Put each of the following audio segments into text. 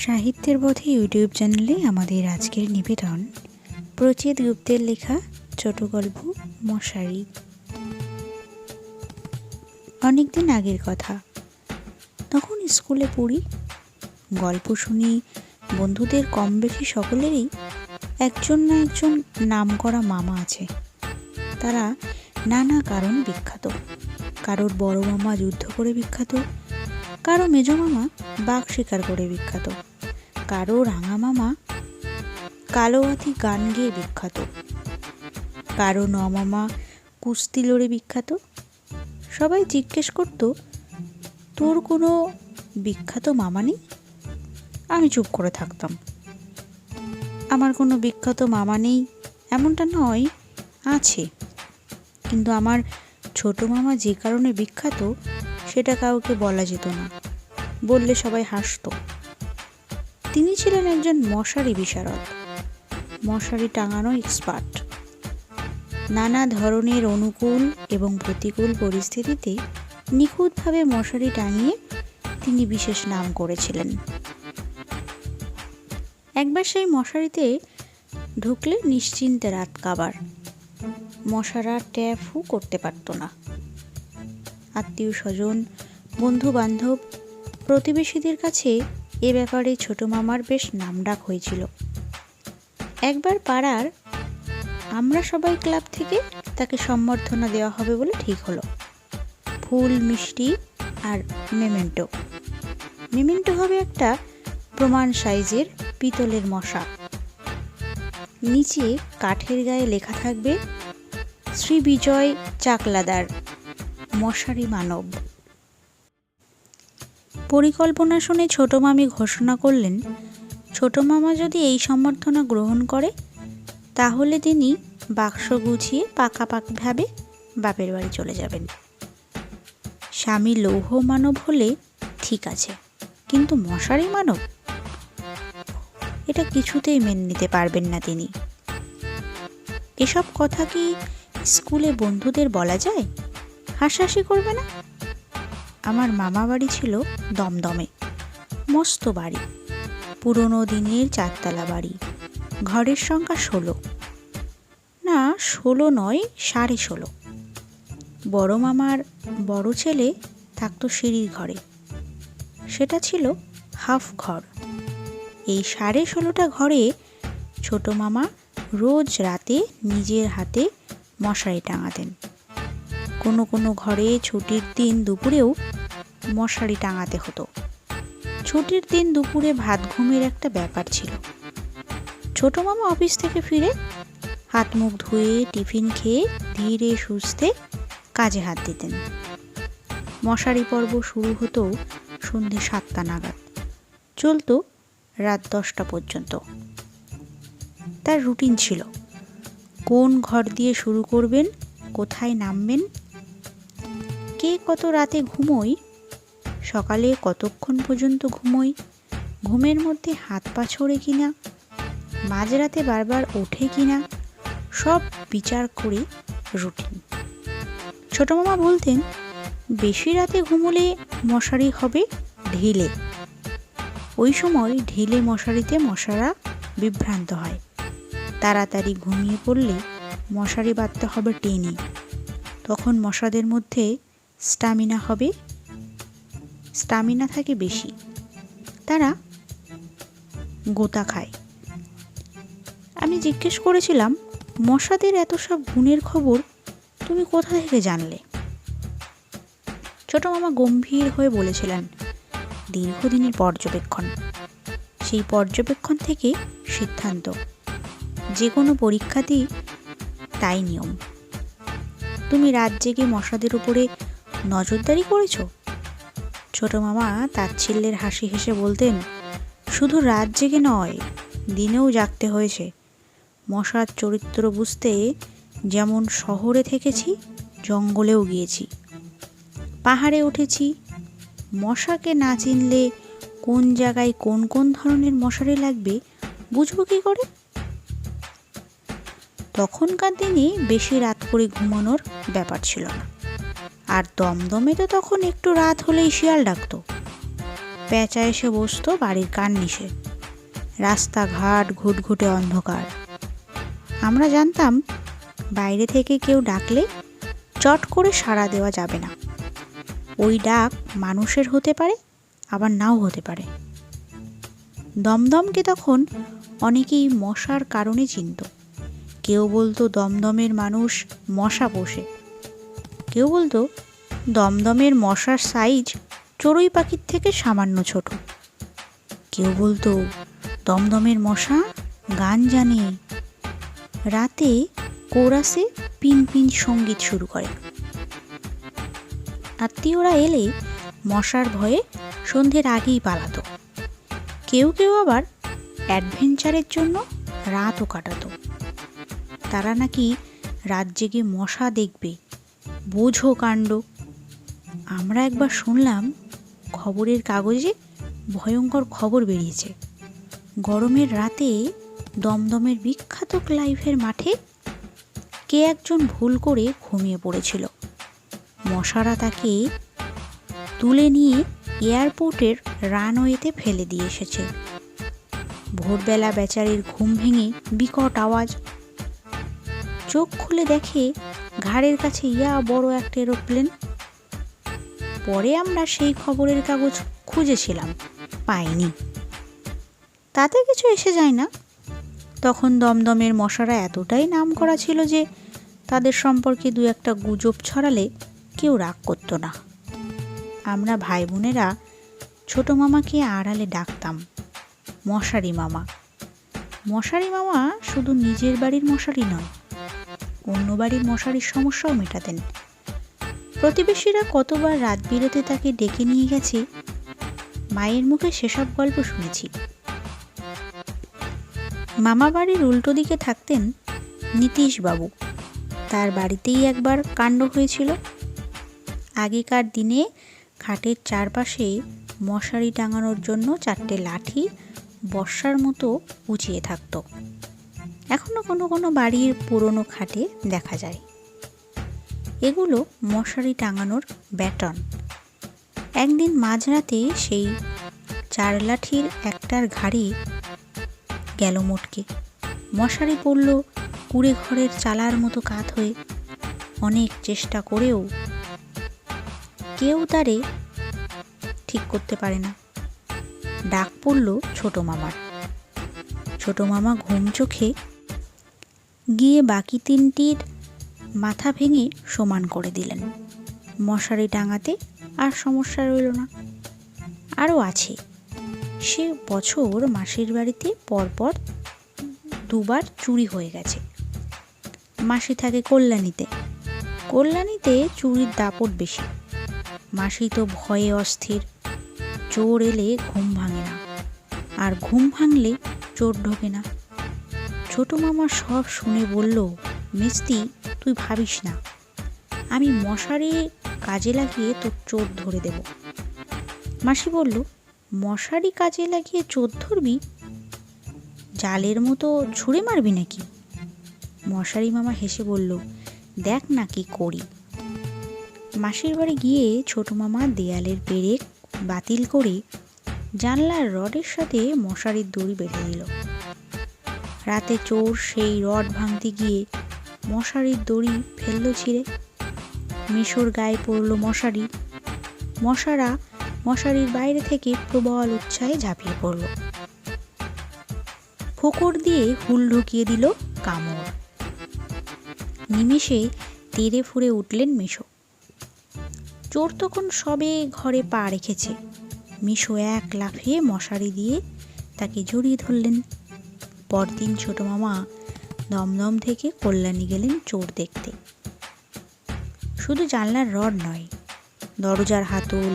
সাহিত্যের পথে ইউটিউব চ্যানেলে আমাদের আজকের নিবেদন। প্রচিত গুপ্তের লেখা ছোট গল্প মশারি। অনেকদিন আগের কথা। তখন স্কুলে পড়ি। গল্প শুনি। বন্ধুদের কম বেশি সকলেরই একজন না একজন নাম করা মামা আছে। তারা নানা কারণ বিখ্যাত। কারোর বড় মামা যুদ্ধ করে বিখ্যাত, কারও মেজ মামা বাঘ শিকার করে বিখ্যাত। কারও রাঙা মামা কালোয়াতি গান গেয়ে বিখ্যাত। কারও ন মামা কুস্তি লড়ে বিখ্যাত। সবাই জিজ্ঞেস করতো, তোর কোনো বিখ্যাত মামা নেই? আমি চুপ করে থাকতাম। আমার কোনো বিখ্যাত মামা নেই, এমনটা নয়, আছে। কিন্তু আমার ছোট মামা যে কারণে বিখ্যাত, সেটা কাউকে বলা যেত না। বললে সবাই হাসত। তিনি ছিলেন একজন মশারি বিশারদ, মশারি টাঙানো এক্সপার্ট নানা ধরনের অনুকূল এবং প্রতিকূল পরিস্থিতিতে নিখুঁতভাবে মশারি টাঙিয়ে তিনি বিশেষ নাম করেছিলেন। একবার সেই মশারিতে ঢুকলে নিশ্চিন্তে রাত কাবার। মশারা ট্যাফু করতে পারত না। আত্মীয় স্বজন বন্ধু বান্ধব প্রতিবেশীদের কাছে এ ব্যাপারে ছোট মামার বেশ নামডাক হয়েছিল। একবার পাড়ার আমরা সবাই ক্লাব থেকে তাকে সম্বর্ধনা দেওয়া হবে বলে ঠিক হলো। ফুল, মিষ্টি আর মেমেন্টো। মেমেন্টো হবে একটা প্রমাণ সাইজের পিতলের মশা। নিচে কাঠের গায়ে লেখা থাকবে, শ্রী বিজয় চাকলাদার, মশারি মানব। পরিকল্পনা শুনে ছোট মামি ঘোষণা করলেন, ছোট মামা যদি এই সম্বর্ধনা গ্রহণ করে, তাহলে তিনি বাক্স গুছিয়ে পাকাপাকিভাবে বাপের বাড়ি চলে যাবেন। স্বামী লৌহ মানব হলে ঠিক আছে, কিন্তু মশারি মানব? এটা কিছুতেই মেনে নিতে পারবেন না তিনি। এসব কথা কি স্কুলে বন্ধুদের বলা যায়? হাসাহাসি করবে না? আমার মামা বাড়ি ছিল দমদমে। মস্ত বাড়ি। পুরনো দিনের চারতলা বাড়ি। ঘরের সংখ্যা ষোলো। না, ষোলো নয়, সাড়ে ষোলো। বড় মামার বড় ছেলে থাকতো সিঁড়ির ঘরে। সেটা ছিল হাফ ঘর। এই সাড়ে ষোলোটা ঘরে ছোট মামা রোজ রাতে নিজের হাতে মশারি টাঙাতেন। কোনো কোনো ঘরে ছুটির দিন দুপুরেও মশারি টাঙাতে হতো। ছুটির দিন দুপুরে ভাত ঘুমের একটা ব্যাপার ছিল। ছোট মামা অফিস থেকে ফিরে হাত মুখ ধুয়ে টিফিন খেয়ে ধীরে সুস্থে কাজে হাত দিতেন। মশারি পর্ব শুরু হতো সন্ধে সাতটা নাগাদ। চলতো রাত দশটা পর্যন্ত। তার রুটিন ছিল, কোন ঘর দিয়ে শুরু করবেন, কোথায় নামবেন কে কত রাতে ঘুমোই? সকালে কতক্ষণ পর্যন্ত ঘুমোই? ঘুমের মধ্যে হাত পা ছড়ে কিনা? মাঝরাতে বারবার ওঠে কিনা? সব বিচার করে রুটিন। ছোট মামা বলতেন, বেশি রাতে ঘুমোলে মশারি হবে ঢিলে। ওই সময় ঢিলে মশারিতে মশারা বিভ্রান্ত হয়। তাড়াতাড়ি ঘুমিয়ে পড়লে মশারি বাঁধতে হবে টেনে। তখন মশাদের মধ্যে স্টামিনা হবে। স্টামিনা থাকে বেশি। তারা গোতা খায়। আমি জিজ্ঞেস করেছিলাম, মশাদের এত সব গুণের খবর তুমি কোথা থেকে জানলে? ছোট মামা গম্ভীর হয়ে বলেছিলেন, দীর্ঘদিনের পর্যবেক্ষণ। সেই পর্যবেক্ষণ থেকে সিদ্ধান্ত, যে কোনো পরীক্ষাতেই তাই নিয়ম। তুমি রাত জেগে মশাদের উপরে নজরদারি করেছ? ছোট মামা তাচ্ছিল্যের হাসি হেসে বলতেন, শুধু রাত জেগে নয়, দিনেও জাগতে হয়েছে। মশার চরিত্র বুঝতে যেমন শহরে থেকেছি, জঙ্গলেও গিয়েছি। পাহাড়ে উঠেছি। মশাকে না চিনলে কোন জায়গায় কোন কোন ধরনের মশারি লাগবে, বুঝব কী করে? তখনকার দিনে বেশি রাত করে ঘুমানোর ব্যাপার ছিল না। আর দমদমে তো তখন একটু রাত হলেই শিয়াল ডাকতো। পেঁচা এসে বসতো বাড়ির কান নিশে রাস্তাঘাট ঘুটঘুটে অন্ধকার। আমরা জানতাম, বাইরে থেকে কেউ ডাকলে চট করে সাড়া দেওয়া যাবে না। ওই ডাক মানুষের হতে পারে, আবার নাও হতে পারে। দমদমকে তখন অনেকেই মশার কারণে চিনত। কেউ বলতো দমদমের মানুষ মশা পোষে। কেউ বলতো, দমদমের মশার সাইজ চড়ুই পাখির থেকে সামান্য ছোট। কেউ বলতো, দমদমের মশা গান জানে। রাতে কোরাসে পিন পিন সংগীত শুরু করে। আত্মীয়রা এলে মশার ভয়ে সন্ধ্যের আগেই পালাতো। কেউ কেউ আবার অ্যাডভেঞ্চারের জন্য রাতও কাটাতো। তারা নাকি রাত জেগে মশা দেখবে। বোঝো কাণ্ড। আমরা একবার শুনলাম খবরের কাগজে ভয়ঙ্কর খবর বেরিয়েছে। গরমের রাতে দমদমের বিখ্যাত ক্লাইভের মাঠে কে একজন ভুল করে ঘুমিয়ে পড়েছিল। মশারা তাকে তুলে নিয়ে এয়ারপোর্টের রানওয়েতে ফেলে দিয়ে এসেছে। ভোরবেলা বেচারির ঘুম ভেঙে বিকট আওয়াজ। চোখ খুলে দেখে ঘাড়ের কাছে ইয়া বড় একটা এরোপ্লেন পরে আমরা সেই খবরের কাগজ খুঁজেছিলাম, পাইনি। তাতে কিছু এসে যায় না। তখন দমদমের মশারা এতটাই নাম করা ছিল যে তাদের সম্পর্কে দু একটা গুজব ছড়ালে কেউ রাগ করতো না। আমরা ভাই বোনেরা ছোটো মামাকে আড়ালে ডাকতাম, মশারি মামা। মশারি মামা শুধু নিজের বাড়ির মশারি নয় অন্য বাড়ির মশারির সমস্যাও মেটাতেন। প্রতিবেশীরা কতবার রাত বিরতে তাকে ডেকে নিয়ে গেছে, মায়ের মুখে সেসব গল্প শুনেছি। মামা বাড়ির উল্টো দিকে থাকতেন নীতিশবাবু। তার বাড়িতেই একবার কাণ্ড হয়েছিল। আগেকার দিনে খাটের চারপাশে মশারি টাঙানোর জন্য চারটে লাঠি বর্ষার মতো উঁচিয়ে থাকতো। এখনও কোনো কোনো বাড়ির পুরনো খাটে দেখা যায়। এগুলো মশারি টাঙানোর ব্যাটন। একদিন মাঝরাতে সেই চার লাঠির একটার ঘাড়ি গেল মোটকে। মশারি পড়ল কুড়ে ঘরের চালার মতো কাত হয়ে। অনেক চেষ্টা করেও কেউ তারে ঠিক করতে পারে না। ডাক পড়ল ছোট মামার। ছোট মামা ঘুম চোখে গিয়ে বাকি তিনটির মাথা ভেঙে সমান করে দিলেন। মশারি টাঙাতে আর সমস্যা রইল না। আরও আছে। সে বছর মাসির বাড়িতে পরপর দুবার চুরি হয়ে গেছে। মাসি থাকে কল্যাণীতে। কল্যাণীতে চুরির দাপট বেশি। মাসি তো ভয়ে অস্থির। চোর এলে ঘুম ভাঙে না। আর ঘুম ভাঙলে চোর ঢোকে না। ছোট মামা সব শুনে বলল মিস্তি তুই ভাবিস না। আমি মশারি কাজে লাগিয়ে তোর চোর ধরে দেব। মাসি বলল, মশারি কাজে লাগিয়ে চোর ধরবি? জালের মতো ছুঁড়ে মারবি নাকি? মশারি মামা হেসে বলল, দেখ না কি করি। মাসির বাড়ি গিয়ে ছোট মামা দেয়ালের পেরেক বাতিল করে জানলার রডের সাথে মশারির দড়ি বেঁধে দিল রাতে চোর সেই রড ভাঙতে গিয়ে মশারির দড়ি ফেলল ছিঁড়ে। মিশোর গায়ে পড়ল মশারি। মশারা মশারির বাইরে থেকে প্রবল উৎসাহে ঝাঁপিয়ে পড়ল। ফোকর দিয়ে হুল ঢুকিয়ে দিল কামড়। নিমেষে তেড়ে ফুড়ে উঠলেন মিশো। চোর তখন সবে ঘরে পা রেখেছে। মিশো এক লাফিয়ে মশারি দিয়ে তাকে জড়িয়ে ধরলেন। পরদিন ছোট মামা দমদম থেকে কল্যাণী গেলেন চোর দেখতে। শুধু জানলার রড নয়, দরজার হাতল,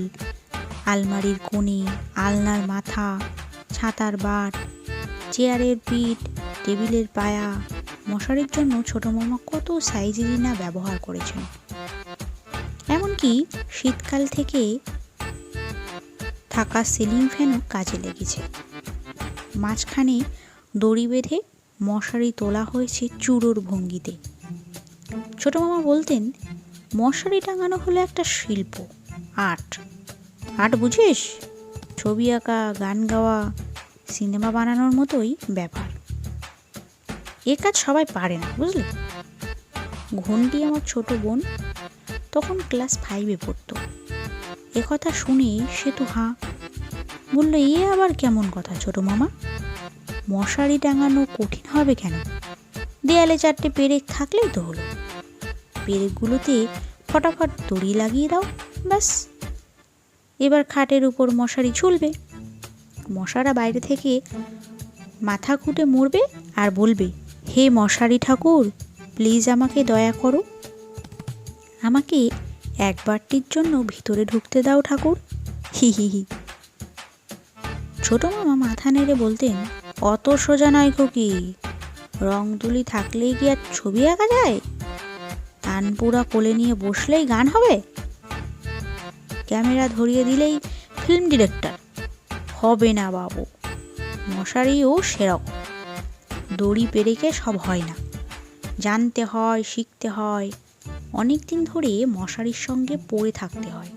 আলমারির কোণে, আলনার মাথা, ছাতার বাট, চেয়ারের পিঠ, টেবিলের পায়া, মশারির জন্য ছোট মামা কত সাইজেরই না ব্যবহার করেছেন। এমনকি শীতকাল থেকে থাকা সিলিং ফ্যানও কাজে লেগেছে। মাঝখানে দড়ি বেঁধে মশারি তোলা হয়েছে চুরোর ভঙ্গিতে। ছোট মামা বলতেন, মশারি টাঙানো হলো একটা শিল্প, আর্ট। আর্ট বুঝিস? ছবি আঁকা, গান গাওয়া, সিনেমা বানানোর মতোই ব্যাপার। এ কাজ সবাই পারে না, বুঝলি? ঘন্টি আমার ছোট বোন তখন ক্লাস ফাইভে পড়তো। কথা শুনে সে তো হাঁ, বলল, এ আবার কেমন কথা ছোট মামা? মশারি টাঙানো কঠিন হবে কেন? দেয়ালে চারটে পেরেক থাকলেই তো হলো। পেরেকগুলোতে ফটাফট দড়ি লাগিয়ে দাও, ব্যাস। এবার খাটের উপর মশারি ঝুলবে। মশারা বাইরে থেকে মাথা খুঁটে মরবে আর বলবে, হে মশারি ঠাকুর, প্লিজ আমাকে দয়া করো। আমাকে একবারটির জন্য ভিতরে ঢুকতে দাও ঠাকুর। হি হি হি। ছোট মামা মাথা নেড়ে বলতেন অত সোজা নয় কি? রং তুলি থাকলেই কি আর ছবি আঁকা যায়? তানপুরা কোলে নিয়ে বসলেই গান হবে? ক্যামেরা ধরিয়ে দিলেই ফিল্ম ডিরেক্টর। হবে না বাবু, মশারিও সেরকম। দড়ি পেরেকে সব হয় না। জানতে হয়, শিখতে হয় অনেক দিন ধরে মশারির সঙ্গে পড়ে থাকতে হয়।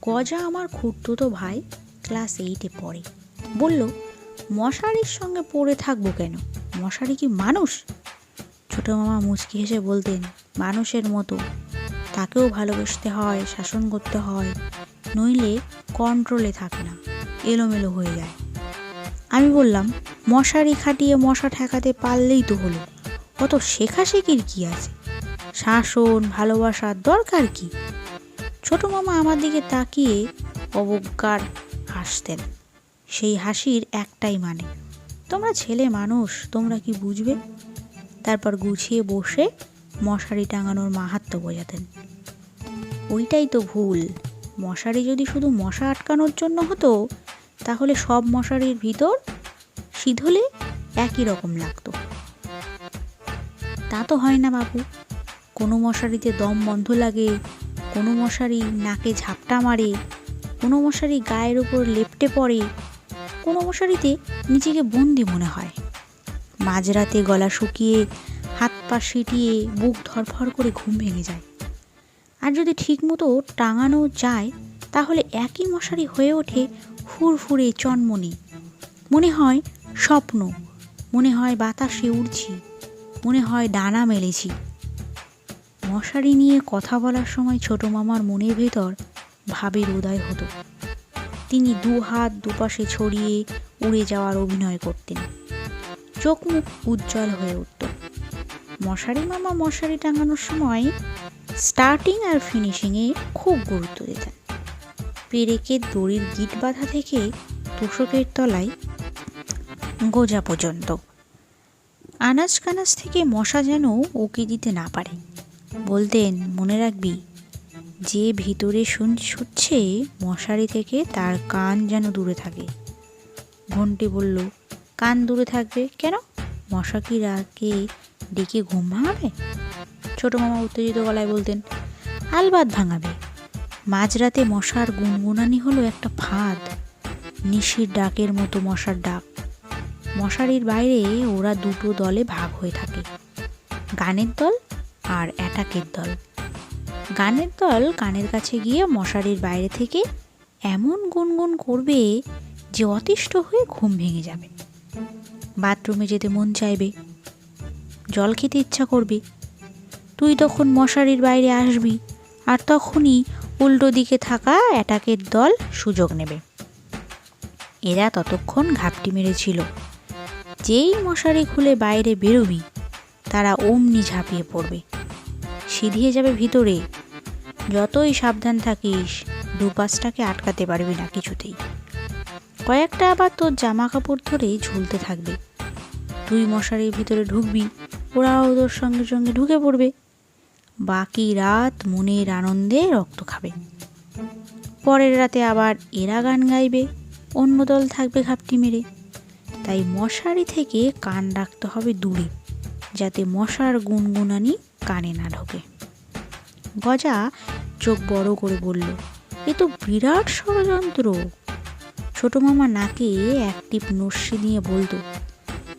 গজা আমার খুঁড়তুতো ভাই, ক্লাস এইটে পড়ে। বলল মশারির সঙ্গে পড়ে থাকব কেন? মশারি কি মানুষ? ছোট মামা মুচকি হেসে বলতেন, মানুষের মতো। তাকেও ভালোবাসতে হয়, শাসন করতে হয়। নইলে কন্ট্রোলে থাকে না। এলোমেলো হয়ে যায়। আমি বললাম, মশারি খাটিয়ে মশা ঠেকাতে পারলেই তো হলো। অত শেখাশেখির কি আছে? শাসন ভালোবাসার দরকার কি? ছোট মামা আমার দিকে তাকিয়ে অবজ্ঞার হাসতেন। সেই হাসির একটাই মানে। তোমরা ছেলে মানুষ, তোমরা কি বুঝবে? তারপর গুছিয়ে বসে মশারি টাঙানোর মাহাত্ম বোঝাতেন। ওইটাই তো ভুল। মশারি যদি শুধু মশা আটকানোর জন্য হতো, তাহলে সব মশারির ভিতর শীতলে একই রকম লাগতো। তা তো হয় না বাবু কোনো মশারিতে দম বন্ধ লাগে, কোনো মশারি নাকে ঝাপটা মারে, কোনো মশারি গায়ের উপর লেপটে পড়ে মশারিতে নিজেকে বন্দি মনে হয়। মাঝরাতে গলা শুকিয়ে, হাত পা সিটিয়ে, বুক ধরফর করে ঘুম ভেঙে যায়। আর যদি ঠিকমতো টাঙানো যায়, তাহলে একই মশারি হয়ে ওঠে ফুরফুরে চনমনে। মনে হয় স্বপ্ন, মনে হয় বাতাসে উড়ছি, মনে হয় ডানা মেলেছি। মশারি নিয়ে কথা বলার সময় ছোট মামার মনের ভেতর ভাবের উদয় হতো। তিনি দু হাত দুপাশে ছড়িয়ে উড়ে যাওয়ার অভিনয় করতেন। চোখ মুখ উজ্জ্বল হয়ে উঠত। মশারি মামা মশারি টাঙানোর সময় স্টার্টিং আর ফিনিশিংয়ে খুব গুরুত্ব দিতেন। পেরেকের দড়ির গিট বাঁধা থেকে তোষকের তলায় গোজা পর্যন্ত। আনাজ কানাজ থেকে মশা যেন ওকে দিতে না পারে। বলতেন, মনে রাখবি যে ভিতরে শুন শুচ্ছে মশারি থেকে তার কান যেন দূরে থাকে। ঘন্টি বলল, কান দূরে থাকবে কেন? মশা কি রাকে ডেকে ঘুম ভাঙাবে? ছোট মামা উত্তেজিত গলায় বলতেন আলবাদ ভাঙাবে। মাঝরাতে মশার গুনগুনানি হলো একটা ফাঁদ, নিশির ডাকের মতো মশার ডাক। মশারির বাইরে ওরা দুটো দলে ভাগ হয়ে থাকে, গানের দল আর অ্যাটাকের দল। গানের দল কানের কাছে গিয়ে মশারির বাইরে থেকে এমন গুনগুন করবে যে অতিষ্ঠ হয়ে ঘুম ভেঙে যাবে। বাথরুমে যেতে মন চাইবে, জল খেতে ইচ্ছা করবে। তুই তখন মশারির বাইরে আসবি আর তখনই উল্টো দিকে থাকা অ্যাটাকের দল সুযোগ নেবে। এরা ততক্ষণ ঘাপটি মেরেছিল। যেই মশারি খুলে বাইরে বেরোবি, তারা অমনি ঝাঁপিয়ে পড়বে। সিধিয়ে যাবে ভিতরে। যতই সাবধান থাকিস, দুপাশটাকে আটকাতে পারবি না কিছুতেই। কয়েকটা আবার তোর জামা কাপড় ধরে ঝুলতে থাকবে। তুই মশারির ভিতরে ঢুকবি, ওরাও তোর সঙ্গে সঙ্গে ঢুকে পড়বে। বাকি রাত মনের আনন্দে রক্ত খাবে। পরের রাতে আবার এরা গান গাইবে, অন্য দল থাকবে ঘাপটি মেরে। তাই মশারি থেকে কান রাখতে হবে দূরে, যাতে মশার গুনগুনানি কানে না ঢোকে। গজা চোখ বড় করে বলল, এ তো বিরাট ষড়যন্ত্র। ছোট মামা নাকে এক টিপ নস্যি নিয়ে বলতো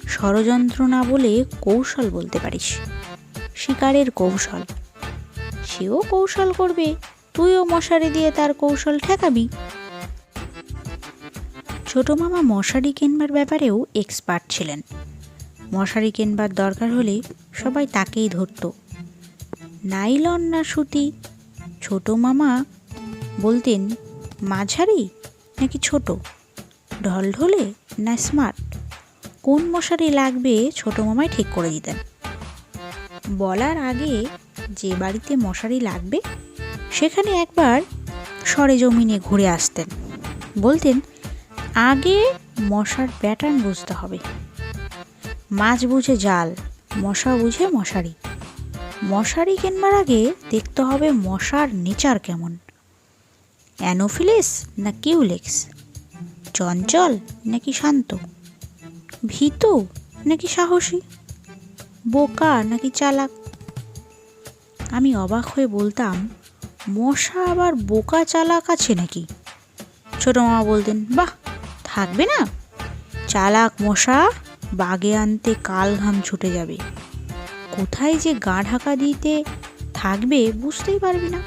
ষড়যন্ত্র না বলে কৌশল বলতে পারিস। শিকারের কৌশল। সেও কৌশল করবে, তুইও মশারি দিয়ে তার কৌশল ঠেকাবি। ছোট মামা মশারি কেনবার ব্যাপারেও এক্সপার্ট ছিলেন। মশারি কেনবার দরকার হলে সবাই তাকেই ধরতো। নাইলন না সুতি? ছোট মামা বলতেন, মাঝারি নাকি ছোট? ঢলঢলে না স্মার্ট কোন মশারি লাগবে? ছোট মামাই ঠিক করে দিতেন। বলার আগে যে বাড়িতে মশারি লাগবে, সেখানে একবার সরেজমিনে ঘুরে আসতেন। বলতেন, আগে মশার প্যাটার্ন বুঝতে হবে। মাছ বুঝে জাল, মশা বুঝে মশারি। মশারি কেনবার আগে দেখতে হবে মশার নেচার কেমন। অ্যানোফিলিস না কিউলেক্স? চঞ্চল নাকি শান্ত? ভীতু নাকি সাহসী? বোকা নাকি চালাক? আমি অবাক হয়ে বলতাম, মশা আবার বোকা চালাক আছে নাকি? ছোট মামা বলতেন, বাহ, থাকবে না। চালাক মশা বাগে আনতে কাল ঘাম ছুটে যাবে। কোথায় যে গা ঢাকা দিতে থাকবে বুঝতেই পারবি না।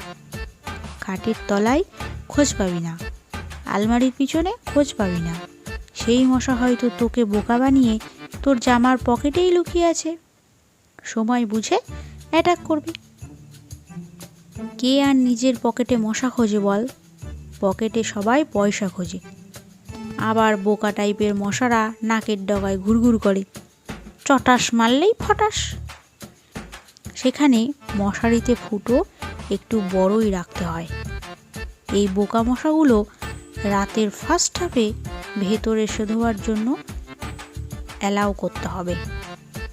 খাটের তলায় খোঁজ পাবি না। আলমারির পিছনে খোঁজ পাবি না। সেই মশা হয়তো তোকে বোকা বানিয়ে তোর জামার পকেটেই লুকিয়ে আছে। সময় বুঝে অ্যাটাক করবি। কে আর নিজের পকেটে মশা খোঁজে বল? পকেটে সবাই পয়সা খোঁজে। আবার বোকা টাইপের মশারা নাকের ডগায় ঘুরঘুর করে। চটাস মারলেই ফটাস। সেখানে মশারিতে ফুটো একটু বড়ই রাখতে হয়। এই বোকা মশাগুলো রাতের ফার্স্ট হাফে ভেতরে এসে ধোয়ার জন্য অ্যালাউ করতে হবে।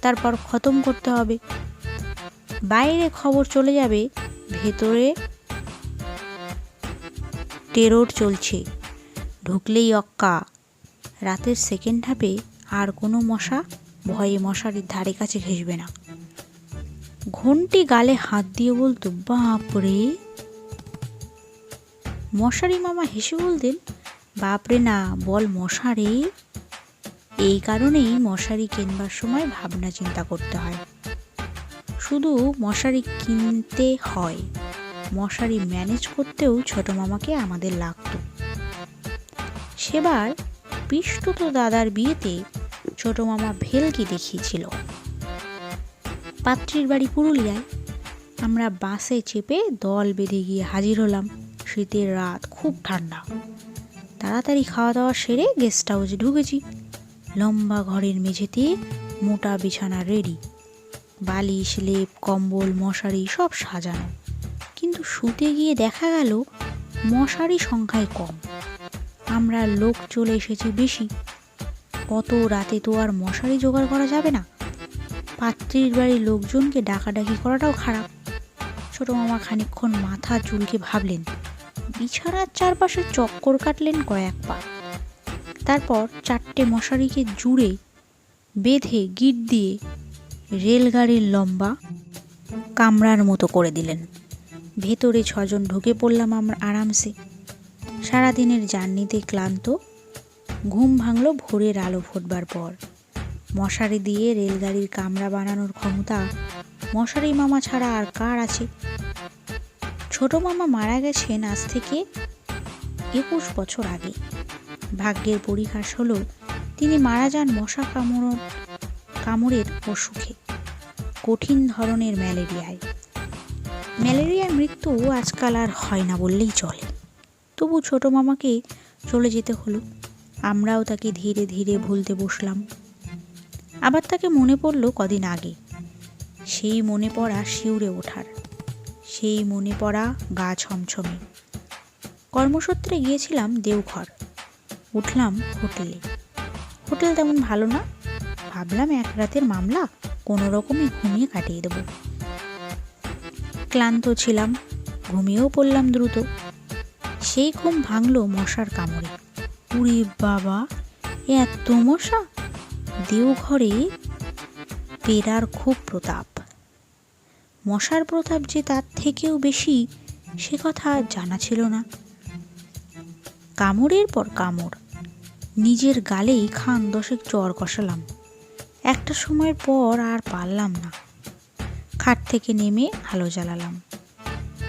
তারপর খতম করতে হবে। বাইরে খবর চলে যাবে, ভেতরে টেরোর চলছে। ঢুকলেই অক্কা। রাতের সেকেন্ড হাফে আর কোনো মশা ভয়ে মশারির ধারে কাছে ঘেসবে না। ঘন্টি গালে হাত দিয়ে বলতো, বাপরে। মশারি মামা হেসে বলতেন, বাপরে না, বল মশারে। এই কারণেই মশারি কিনবার সময় ভাবনা চিন্তা করতে হয়। শুধু মশারি কিনতে হয়, মশারি ম্যানেজ করতেও ছোট মামাকে আমাদের লাগতো। সেবার পিষ্টুত দাদার বিয়েতে ছোট মামা ভেলকি দেখিয়েছিল। পাত্রীর বাড়ি পুরুলিয়ায় আমরা বাসে চেপে দল বেঁধে গিয়ে হাজির হলাম। শীতের রাত খুব ঠান্ডা। তাড়াতাড়ি খাওয়া দাওয়া সেরে গেস্ট হাউসে ঢুকেছি। লম্বা ঘরের মেঝেতে মোটা বিছানা রেডি বালিশ, লেপ, কম্বল, মশারি সব সাজানো। কিন্তু শুতে গিয়ে দেখা গেল, মশারি সংখ্যায় কম। আমরা লোক চলে এসেছি বেশি। কত রাতে তো আর মশারি জোগাড় করা যাবে না। পাত্রীর বাড়ির লোকজনকে ডাকাডাকি করাটাও খারাপ। ছোট মামা খানিক্ষণ মাথা চুলকে ভাবলেন, বিছানার চারপাশে চক্কর কাটলেন কয়েক পা। তারপর চারটে মশারিকে জুড়ে বেঁধে গিট দিয়ে রেলগাড়ির লম্বা কামরার মতো করে দিলেন। ভেতরে ছজন ঢুকে পড়লাম আমরা আরামসে। সারাদিনের জার্নিতে ক্লান্ত, ঘুম ভাঙল ভোরের আলো ফুটবার পর। মশারি দিয়ে রেলগাড়ির কামরা বানানোর ক্ষমতা মশারি মামা ছাড়া আর কার আছে? ছোট মামা মারা গেছেন আজ থেকে একুশ বছর আগে। ভাগ্যের পরিহাস হলো তিনি মারা যান মশা কামড়, কামড়ের অসুখে, কঠিন ধরনের ম্যালেরিয়ায়। ম্যালেরিয়ার মৃত্যু আজকাল আর হয় না বললেই চলে। তবু ছোট মামাকে চলে যেতে হলো। আমরাও তাকে ধীরে ধীরে ভুলতে বসলাম। আবার তাকে মনে পড়ল কদিন আগে। সেই মনে পড়া শিউরে ওঠার, সেই মনে পড়া গা ছমছমে। কর্মসূত্রে গিয়েছিলাম দেওঘর। উঠলাম হোটেলে। হোটেল তেমন ভালো না। ভাবলাম এক রাতের মামলা, কোনো রকমই ঘুমিয়ে কাটিয়ে দেব। ক্লান্ত ছিলাম, ঘুমিয়েও পড়লাম দ্রুত। সেই ঘুম ভাঙলো মশার কামড়ে। উড়ে বাবা এত মশা! দেওঘরে পেরার খুব প্রতাপ। মশার প্রতাপ যে তার থেকেও বেশি, সে কথা জানা ছিল না। কামড়ের পর কামড়, নিজের গালেই খান দশেক চর কষালাম। একটা সময়ের পর আর পারলাম না। খাট থেকে নেমে আলো জ্বালালাম।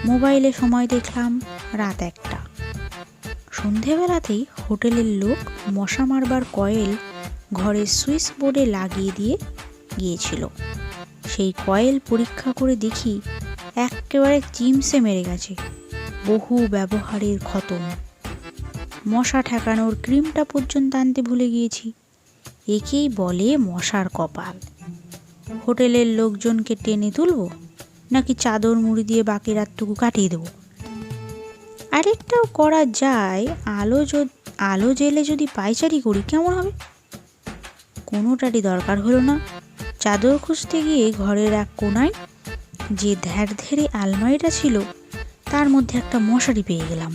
মোবাইলে সময় দেখলাম রাত একটা। সন্ধেবেলাতেই হোটেলের লোক মশা মারবার কয়েল ঘরের সুইচ বোর্ডে লাগিয়ে দিয়ে গিয়েছিল। সেই কয়েল পরীক্ষা করে দেখি একেবারে চিমসে মেরে গেছে। বহু ব্যবহারের খতম। মশা ঠেকানোর ক্রিমটা পর্যন্ত আনতে ভুলে গিয়েছি। একেই বলে মশার কপাল। হোটেলের লোকজনকে টেনে তুলবো, নাকি চাদর মুড়ি দিয়ে বাকি রাতটুকু কাটিয়ে দেবো? আরেকটাও করা যায়, আলো আলো জেলে যদি পাইচারি করি, কেমন হবে? কোনোটারই দরকার হলো না। চাদর খুঁজতে গিয়ে ঘরের এক কোনায় যে ধ্যার ধেরে আলমারিটা ছিল, তার মধ্যে একটা মশারি পেয়ে গেলাম।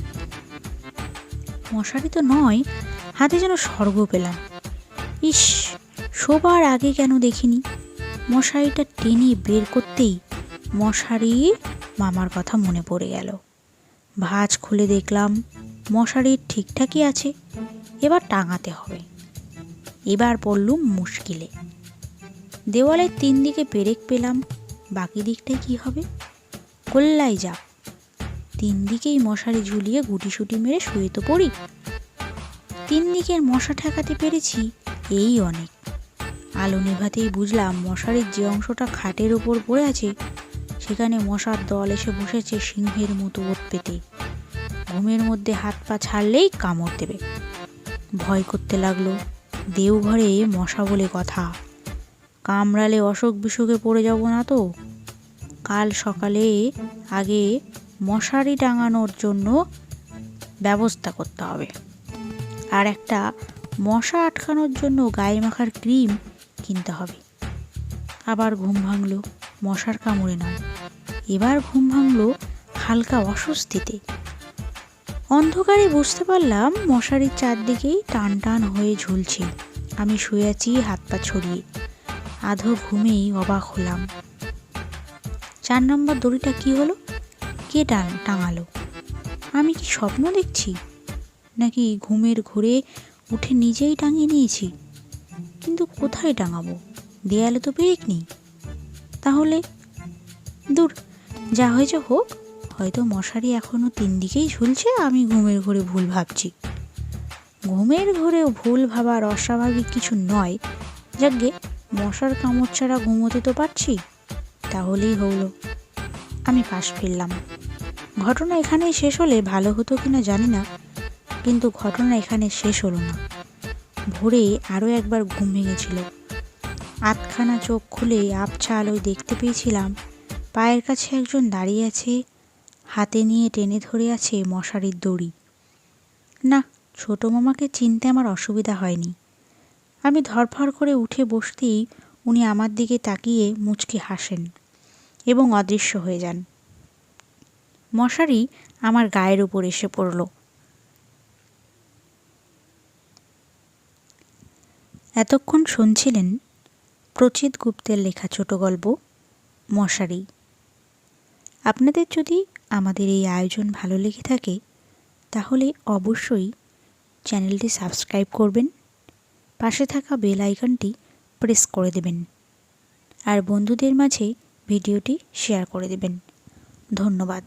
মশারি তো নয়, হাতে যেন স্বর্গ পেলাম। ইস, শোবার আগে কেন দেখিনি? মশারিটা টেনে বের করতেই মশারি মামার কথা মনে পড়ে গেল। ভাঁজ খুলে দেখলাম মশারি ঠিকঠাকই আছে, এবার টাঙাতে হবে। এবার পড়লুম মুশকিলে। দেওয়ালের তিন দিকে পেরেক পেলাম, বাকি দিকটায় কি হবে? কল্লাই যাক তিন দিকেই মশারি ঝুলিয়ে গুটিসুটি মেরে শুয়ে তো পড়ি। তিন দিকের মশা ঠেকাতে পেরেছি এই অনেক। আলো নেভাতেই বুঝলাম মশারির যে অংশটা খাটের ওপর পড়ে আছে, সেখানে মশার দল এসে বসেছে সিংহের মতো ওত পেতে। ঘুমের মধ্যে হাত পা ছাড়লেই কামড় দেবে। ভয় করতে লাগল দেওঘরে মশা বলে কথা। কামড়ালে অসুখ বিসুখে পড়ে যাব না তো? কাল সকালে আগে মশারি টাঙানোর জন্য ব্যবস্থা করতে হবে। আর একটা মশা আটকানোর জন্য গায়ে মাখার ক্রিম কিনতে হবে। আবার ঘুম ভাঙলো, মশার কামড়ে নয় এবার ঘুম ভাঙলো হালকা অস্বস্তিতে। অন্ধকারে বুঝতে পারলাম, মশারির চারদিকেই টান টান হয়ে ঝুলছে। আমি শুয়ে আছি, হাত পা ছড়িয়ে। আধো ঘুমেই অবাক হলাম। চার নম্বর দড়িটা কি হলো? কে টান টাঙালো? আমি কি স্বপ্ন দেখছি? নাকি ঘুমের ঘুরে উঠে নিজেই টাঙিয়ে নিয়েছি? কিন্তু কোথায় টাঙাবো? দেয়ালে তো পেরেক নেই। তাহলে দূর, যা হয়েছে হোক। হয়তো মশারি এখনও তিন দিকেই ঝুলছে, আমি ঘুমের ঘরে ভুল ভাবছি। ঘুমের ঘরে ভুল ভাবার অস্বাভাবিক কিছু নয়। যাকে মশার কামড় ছাড়া ঘুমোতে তো পারছি, তাহলেই হলো। আমি পাশ ফিরলাম। ঘটনা এখানেই শেষ হলে ভালো হতো কিনা জানি না, কিন্তু ঘটনা এখানে শেষ হলো না। ভোরে আরও একবার ঘুম ভেঙেছিল। আধখানা চোখ খুলে আবছা আলোয় দেখতে পেয়েছিলাম, পায়ের কাছে একজন দাঁড়িয়ে আছে হাতে নিয়ে টেনে ধরে আছে মশারির দড়ি। না, ছোটো মামাকে চিনতে আমার অসুবিধা হয়নি। আমি ধরফর করে উঠে বসতেই উনি আমার দিকে তাকিয়ে মুচকি হাসেন এবং অদৃশ্য হয়ে যান। মশারি আমার গায়ের উপর এসে পড়ল। এতক্ষণ শুনছিলেন প্রচিত গুপ্তের লেখা ছোট গল্প, মশারি। আপনাদের যদি আমাদের এই আয়োজন ভালো লেগে থাকে, তাহলে অবশ্যই চ্যানেলটি সাবস্ক্রাইব করবেন, পাশে থাকা বেল আইকনটি প্রেস করে দেবেন, আর বন্ধুদের মাঝে ভিডিওটি শেয়ার করে দেবেন। ধন্যবাদ।